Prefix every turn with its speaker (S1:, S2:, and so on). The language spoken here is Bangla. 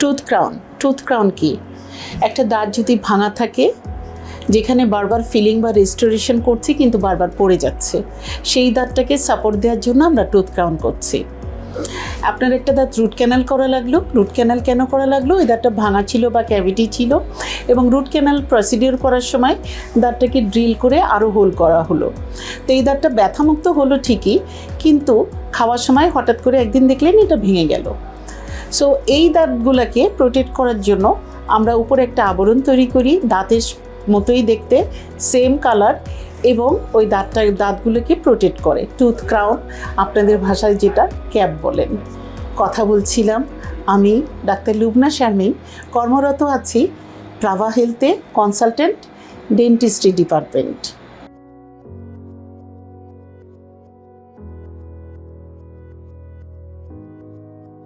S1: Tooth crown. টুথ ক্রাউন কি? একটা দাঁত যদি ভাঙা থাকে, যেখানে বারবার ফিলিং বা রেস্টোরেশন করছি কিন্তু বারবার পড়ে যাচ্ছে, সেই দাঁতটাকে সাপোর্ট দেওয়ার জন্য আমরা টুথ ক্রাউন করছি। আপনার একটা দাঁত রুট ক্যানাল করা লাগল। রুট ক্যানাল কেন করা লাগল? ওই দাঁতটা ভাঙা ছিল বা ক্যাভিটি ছিল এবং রুট ক্যানাল প্রসিডিওর করার সময় দাঁতটাকে ড্রিল করে আরও হোল করা হলো। তো এই দাঁতটা ব্যথামুক্ত হলো ঠিকই, কিন্তু খাওয়ার সময় হঠাৎ করে একদিন দেখলেন এটা ভেঙে গেল। সো এই দাঁতগুলোকে প্রোটেক্ট করার জন্য আমরা উপরে একটা আবরণ তৈরি করি, দাঁতের মতোই দেখতে সেম কালার এবং ওই দাঁতটা, দাঁতগুলোকে প্রোটেক্ট করে। টুথ ক্রাউন আপনাদের ভাষায় যেটা ক্যাপ বলেন। কথা বলছিলাম, আমি ডাক্তার লুবনা শারমিন, কর্মরত আছি প্রাভা হেলথে কনসালটেন্ট ডেন্টিস্ট্রি ডিপার্টমেন্ট